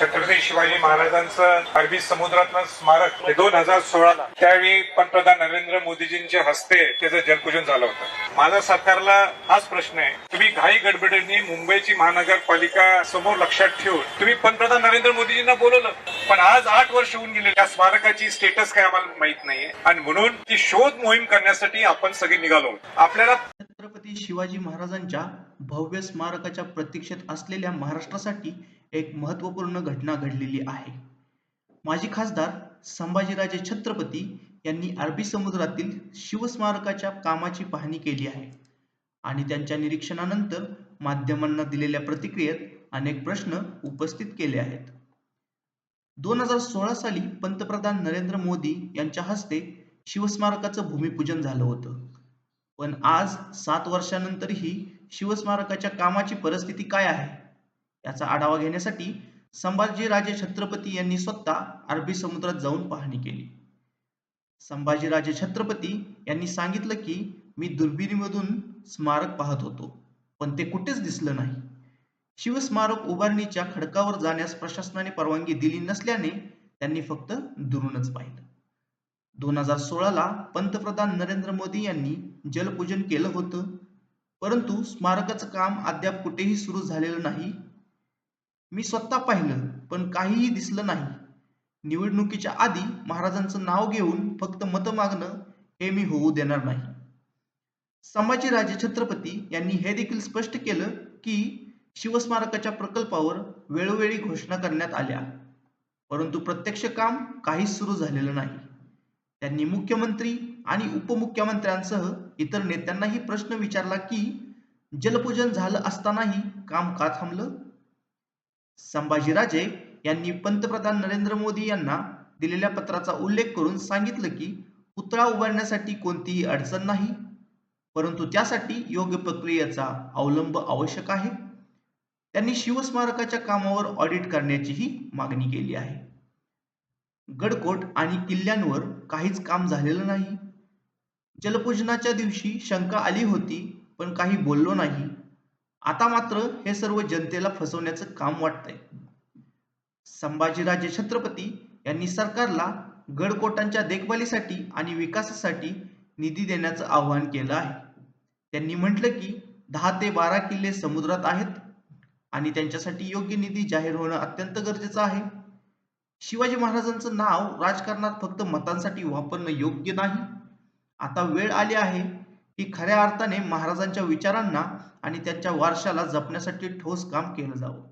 छत्रपती शिवाजी महाराजांचं अरबी समुद्रातलं स्मारक दोन हजार सोळाला. त्यावेळी पंतप्रधान नरेंद्र मोदीजींच्या हस्ते त्याचं जलपूजन झालं होतं. माझा सरकारला हाच प्रश्न आहे. तुम्ही घाई गडबडीने मुंबईची महानगरपालिका समोर लक्षात ठेवून तुम्ही पंतप्रधान नरेंद्र मोदीजींना बोलवलं. पण आज आठ वर्ष होऊन गेले. त्या स्मारकाची स्टेटस काय आम्हाला माहीत नाहीये. आणि म्हणून ती शोध मोहीम करण्यासाठी आपण सगळे निघालो. आपल्याला छत्रपती शिवाजी महाराजांच्या भव्य स्मारकाच्या प्रतीक्षेत असलेल्या महाराष्ट्रासाठी एक महत्त्वपूर्ण घटना घडलेली आहे. माजी खासदार संभाजीराजे छत्रपती यांनी अरबी समुद्रातील शिवस्मारकाच्या कामाची पाहणी केली आहे आणि त्यांच्या निरीक्षणानंतर माध्यमांना दिलेल्या प्रतिक्रियेत अनेक प्रश्न उपस्थित केले आहेत. दोन हजार सोळा साली पंतप्रधान नरेंद्र मोदी यांच्या हस्ते शिवस्मारकाचं भूमिपूजन झालं होतं. पण आज सात वर्षानंतरही शिवस्मारकाच्या कामाची परिस्थिती काय आहे? याचा आढावा घेण्यासाठी संभाजीराजे छत्रपती यांनी स्वतः अरबी समुद्रात जाऊन पाहणी केली. संभाजीराजे छत्रपती यांनी सांगितलं की मी दुर्बिणीमधून स्मारक पाहत होतो पण ते कुठेच दिसलं नाही. शिवस्मारक उभारणीच्या खडकावर जाण्यास प्रशासनाने परवानगी दिली नसल्याने त्यांनी फक्त दुरूनच पाहिलं. दोन हजार सोळाला पंतप्रधान नरेंद्र मोदी यांनी जलपूजन केलं होतं परंतु स्मारकाचं काम अद्याप कुठेही सुरू झालेलं नाही. मी स्वतः पाहिलं पण काहीही दिसलं नाही. निवडणुकीच्या आधी महाराजांचं नाव घेऊन फक्त मतं मागणं हे मी होऊ देणार नाही. संभाजीराजे छत्रपती यांनी हे देखील स्पष्ट केलं की शिवस्मारकाच्या प्रकल्पावर वेळोवेळी घोषणा करण्यात आल्या. परंतु प्रत्यक्ष काम काहीच सुरू झालेलं नाही. त्यांनी मुख्यमंत्री आणि उपमुख्यमंत्र्यांसह इतर नेत्यांनाही प्रश्न विचारला की जलपूजन झालं असतानाही काम का थांबलं? संभाजीराजे यांनी पंतप्रधान नरेंद्र मोदी यांना दिलेल्या पत्राचा उल्लेख करून सांगितलं की पुतळा उभारण्यासाठी कोणतीही अडचण नाही परंतु त्यासाठी योग्य प्रक्रियेचा अवलंब आवश्यक आहे. त्यांनी शिवस्मारकाच्या कामावर ऑडिट करण्याचीही मागणी केली आहे. गडकोट आणि किल्ल्यांवर काहीच काम झालेलं नाही. जलपूजनाच्या दिवशी शंका आली होती पण काही बोललो नाही. आता मात्र हे सर्व जनतेला फसवण्याचं काम वाटतंय. संभाजीराजे छत्रपती यांनी सरकारला गडकोटांच्या देखभालीसाठी आणि विकासासाठी निधी देण्याचं आवाहन केलं आहे. त्यांनी म्हटलं की दहा ते बारा किल्ले समुद्रात आहेत आणि त्यांच्यासाठी योग्य निधी जाहीर होणं अत्यंत गरजेचं आहे. शिवाजी महाराजांचं नाव राजकारणात फक्त मतांसाठी वापरणं योग्य नाही. आता वेळ आली आहे की खऱ्या अर्थाने महाराजांच्या विचारांना आणि त्यांच्या वारशाला जपण्यासाठी ठोस काम केलं जावं.